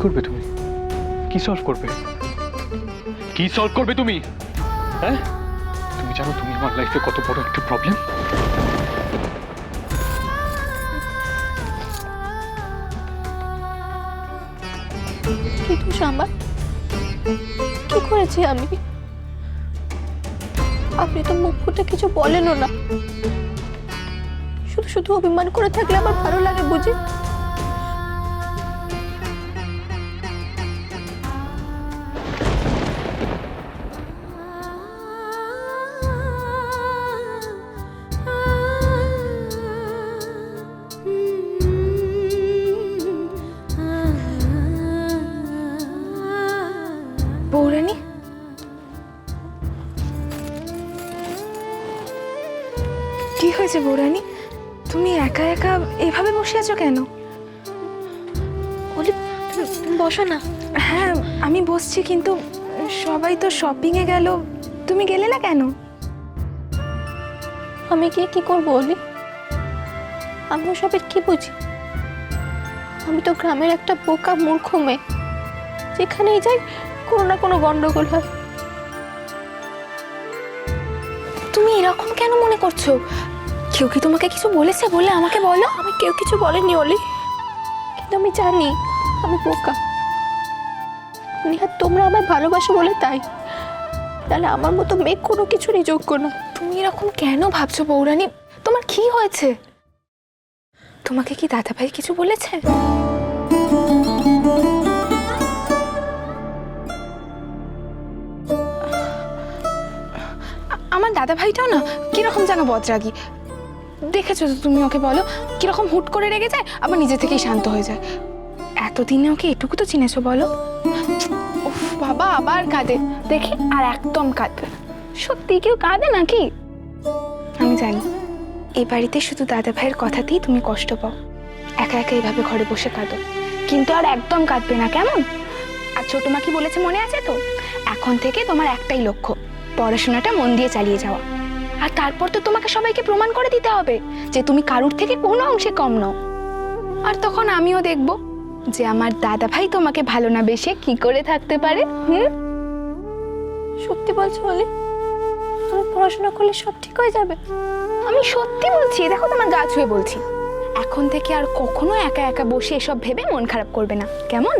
Solve করবে? কি solve করবে তুমি? হ্যাঁ? তুমি জানো তুমি আমার লাইফে কত বড় একটা প্রবলেম কি কি করেছি আমি? আপনি তো মুখ ফুটে কিছু বলেনও না। শুধু শুধু অভিমান করে থাকলে আমার ভালো লাগে বুঝি? কি হয়েছে বৌরানী? তুমি একা একা এভাবে বসে আছো কেন? তুমি বসো না। হ্যাঁ আমি বসছি কিন্তু সবাই তো শপিংয়ে গেল। তুমি গেলে না কেন? আমি গিয়ে কি করব বলি আমি ওসবের কি বুঝি? আমি তো গ্রামের একটা বোকা মূর্খ মেয়ে যেখানেই যাই কোনো না কোনো গন্ডগোল হয়। তুমি এরকম কেন মনে করছ? কেউ কি তোমাকে কিছু বলেছে বলে আমাকে বলো? আমি কেউ কিছু বলেনি অলি। কিন্তু আমি জানি আমি বোকা। নিহাত তোমরা আমায় ভালোবাসো বলে তাই। তাহলে আমার মতো মেয়ে কোনো কিছুরই যোগ্য না। তুমি এরকম কেন ভাবছ বৌরানী? তোমার কি হয়েছে? তোমাকে কি দাদাভাই কিছু বলেছে? আমার দাদাভাইটাও না কীরকম যেন বজরাগি দেখেছ তো তুমি ওকে বলো? কীরকম হুট করে রেগে যায়, আবার নিজে থেকেই শান্ত হয়ে যায়। এতদিনে ওকে এটুকু তো চিনেছো বলো? উফ, বাবা, আবার কাঁদে। দেখি, আর একদম কাঁদবে সত্যি কেউ কাঁদে নাকি? আমি জানি। এই বাড়িতে শুধু দাদা ভাইয়ের কথাতেই তুমি কষ্ট পাও। একা একা এইভাবে ঘরে বসে কাঁদো। কিন্তু আর একদম কাঁদবে না, কেমন? আর ছোট মা কি বলেছে মনে আছে তো? এখন থেকে তোমার একটাই লক্ষ্য, পড়াশোনাটা মন দিয়ে চালিয়ে যাওয়া। আর তারপর তো তোমাকে সবাইকে প্রমাণ করে দিতে হবে যে তুমি কারুর থেকে কোনো অংশে কম নও। আর তখন আমিও দেখব যে আমার দাদা ভাই তোমাকে ভালো না বেশে কি করে থাকতে পারে হুম? সত্যি বলছো অলি আমি পড়াশোনা করলে সব ঠিক হয়ে যাবে। আমি সত্যি বলছি দেখো তোমার গা ছুঁয়ে বলছি। এখন থেকে আর কখনো একা একা বসে এসব ভেবে মন খারাপ করবে না। কেমন?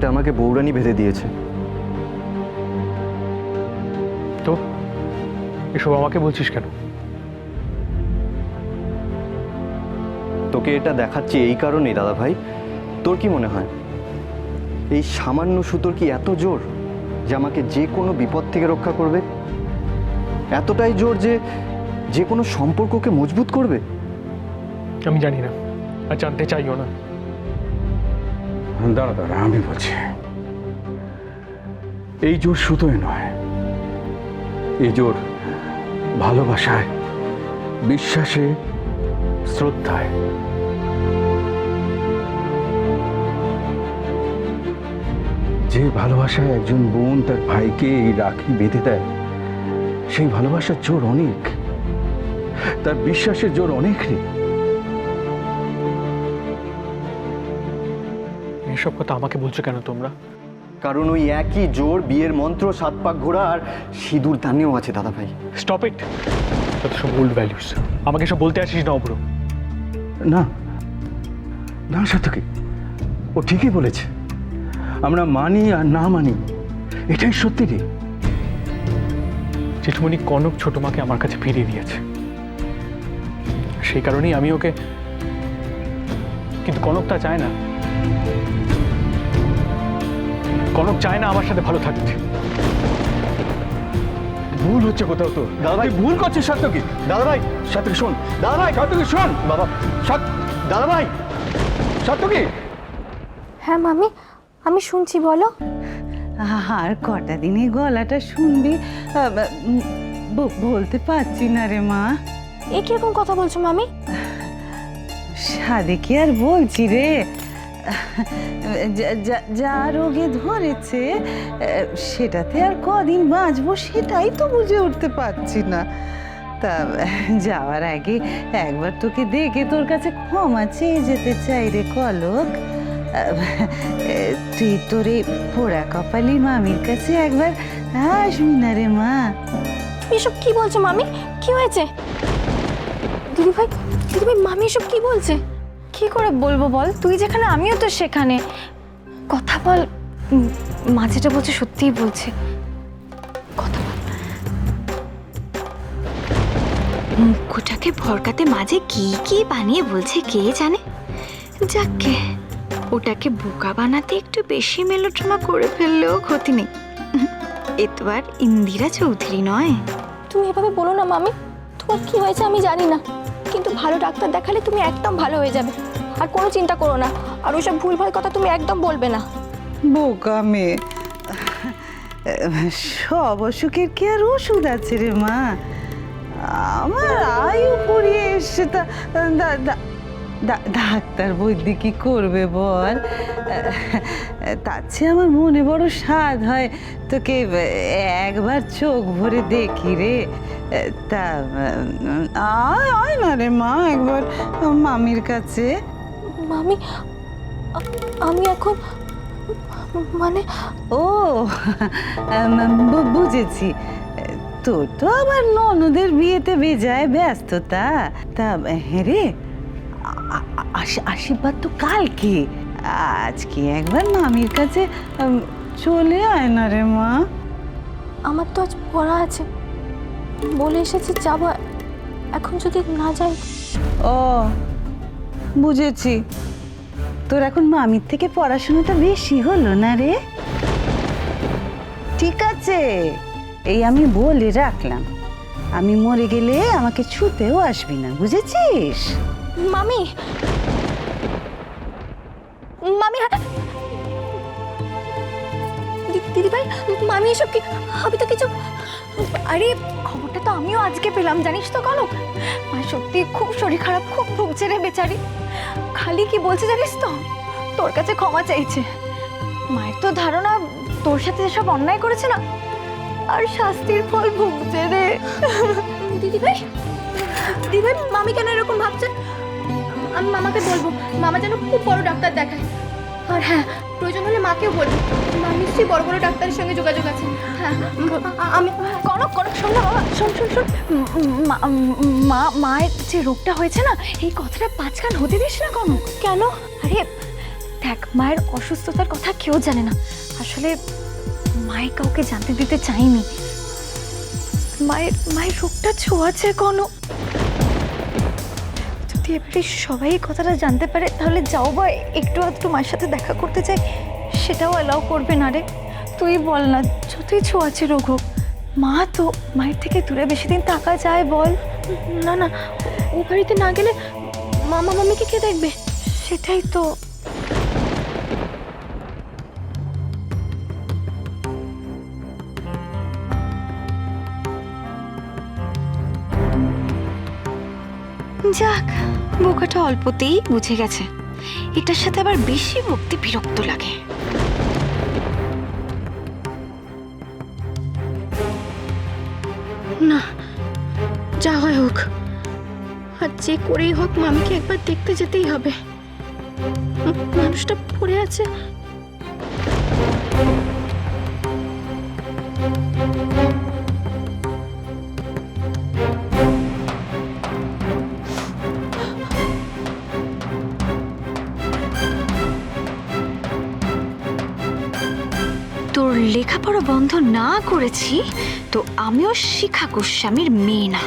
এটা আমাকে বৌরানি বেঁধে দিয়েছে। তো এসব আমাকে বলছিস কেন? তোকে এটা দেখাচ্ছি এই কারণেই দাদা ভাই তোর কি মনে হয়? এই সামান্য সুতোর কি এত জোর যে আমাকে যে কোনো বিপদ থেকে রক্ষা করবে? এতটাই জোর যে যে কোনো সম্পর্ককে মজবুত করবে? আমি জানি না আর জানতে চাইও না। দাঁড়া দাঁড়া আমি বলছি। এই জোর সুতোয় নয়। এই জোর ভালোবাসায়, বিশ্বাসে, শ্রদ্ধায়। যে ভালোবাসায় একজন বোন তার ভাইকে এই রাখি বেঁধে দেয়, সেই ভালোবাসার জোর অনেক। তার বিশ্বাসের জোর অনেক রে এসব কথা আমাকে বলছো কেন তোমরা? কারণ ওই একই জোর বিয়ের মন্ত্র সাত পাক ঘোড়া আর সিঁদুর দানেও আছে দাদা ভাই। স্টপ ইট যত সব ওল্ড ভ্যালিউস আমাকে সব বলতে আসিস না অব্র না। না সাতকে ও ঠিকই বলেছে। আমরা মানি আর না মানি এটাই সত্যি রে। জেঠুমণি কনক ছোট মাকে আমার কাছে ফিরিয়ে দিয়েছে। সেই কারণেই আমি ওকে কিন্তু কনক তা চায় না। কনক চায় না আমার সাথে ভালো থাকতে। ভুল হচ্ছে কোথাও তো। দাদা ভাই ভুল করছিস সাতকি দাদা ভাই শোন? দাদা ভাই শোন? বাবা সাত দাদা ভাই হ্যাঁ মামি আমি শুনছি বলো। আর কটা দিনে গলাটা শুনবি? বলতে পারছি না রে মা। এ কীরকম কথা বলছো মামি? সাদে কি আর বলছি রে? যা- রোগে ধরেছে সেটাতে আর কদিন বাঁচবো সেটাই তো বুঝে উঠতে পারছি না। তা, যাওয়ার আগে একবার তোকে দেখে তোর কাছে ক্ষমা চেয়ে যেতে চাই রে কলক। তুই তোর এই পোড়া কপালি মামির কাছে একবার আসবি না রে মা। এসব কি বলছো মামি? কি হয়েছে? দিদি ভাই দিদি ভাই মামি এসব কি বলছে? কি করে বলব বল? তুই যেখানে আমিও তো সেখানে। কথা বল। উম, মা যেটা বলছে সত্যিই বলছে। কথা বল। মুখটাকে ভরকাতে মাঝে কি কি বানিয়ে বলছে কে জানে? যাককে ওটাকে বোকা বানাতে একটু বেশি মেলোড্রামা করে ফেললেও ক্ষতি নেই। এ তো আর ইন্দিরা চৌধুরী নয়। তুমি এভাবে বলো না মামি। তোমার কি হয়েছে আমি জানি না। কিন্তু ভালো ডাক্তার দেখালে তুমি একদম ভালো হয়ে যাবে। আর কোনো চিন্তা করো না। আর ওইসব ভুলভাল কথা তুমি একদম বলবে না। বোকা মেয়ে। সব অসুখের কি আর ওষুধ আছে রে মা? আমার আয়ু ফুরিয়ে এসছে, তা ডাক্তার বৈদ্যি কি করবে বল? তার চেয়ে আমার মনে বড় স্বাদ হয়। তোকে একবার চোখ ভরে দেখি রে। তা আয় না রে মা, একবার মামির কাছে। মামি আমি এখন মানে ও বুঝেছি। তোর তো আবার ননদের বিয়েতে বেজায় ব্যস্ততা। তা হ্যাঁ রে আশীর্বাদ তো কালকে। আজকে একবার মামির কাছে চলে আয় না রে মা। আমার তো আজ পড়া আছে। বলে এসেছি যাব। এখন যদি না যাই ও বুঝেছি। তোর এখন মামির থেকে পড়াশোনাটা বেশি হলো না রে? ঠিক আছে, এই আমি বলে রাখলাম। আমি মরে গেলে আমাকে ছুতেও আসবি না, বুঝেছিস? মামি মামি দিদি ভাই মামি, এসব কি, আমি তো কিছু, আরে তো আমিও আজকে পেলাম, জানিস তো কনক? মা সত্যি খুব শরীর খারাপ, খুব ভুগছে রে বেচারি। খালি কি বলছে জানিস তো? তোর কাছে ক্ষমা চাইছে। মায়ের তো ধারণা তোর সাথে যেসব অন্যায় করেছে না, আর শাস্তির ফল ভুগছে রে। দিদি ভাই দিদি ভাই, মামি কেন এরকম ভাবছে? আমি মামাকে বলব, মামা যেন খুব বড় ডাক্তার দেখায়। আর হ্যাঁ প্রয়োজন হলে মাকেও বলব মা নিশ্চয়ই বড় বড় ডাক্তারের সঙ্গে যোগাযোগ আছে। হ্যাঁ আমি কনক কনক শোন না বাবা শোন শোন শোন। মা- মায়ের যে রোগটা হয়েছে না এই কথাটা পাঁচখান হতে দিস না কনক কেন? আরে দেখ মায়ের অসুস্থতার কথা কেউ জানে না। আসলে মায়ের কাউকে জানতে দিতে চাইনি মায়ের মায়ের রোগটা ছোঁয়াছে কোনো যদি এবারে সবাই এই কথাটা জানতে পারে তাহলে যাও বা একটু আধটু মায়ের সাথে দেখা করতে চাই। সেটাও অ্যালাউ করবে না রে। তুই বল না যতই ছোঁয়াছে রোগ হোক মা তো মায়ের থেকে দূরে বেশি দিন থাকা যায় বল। না না ও বাড়িতে না গেলে মামা মামিকে কে দেখবে? সেটাই তো। যাক বোকাটা অল্পতেই বুঝে গেছে। এটার সাথে আবার বেশি ভক্তি বিরক্ত লাগে। না, যা হয় হোক। আর যে করেই হোক, মামিকে একবার দেখতে যেতেই হবে। মানুষটা পড়ে আছে। তোর লেখাপড়া বন্ধ না করেছি তো আমিও শিখা গোস্বামীর মেয়ে না।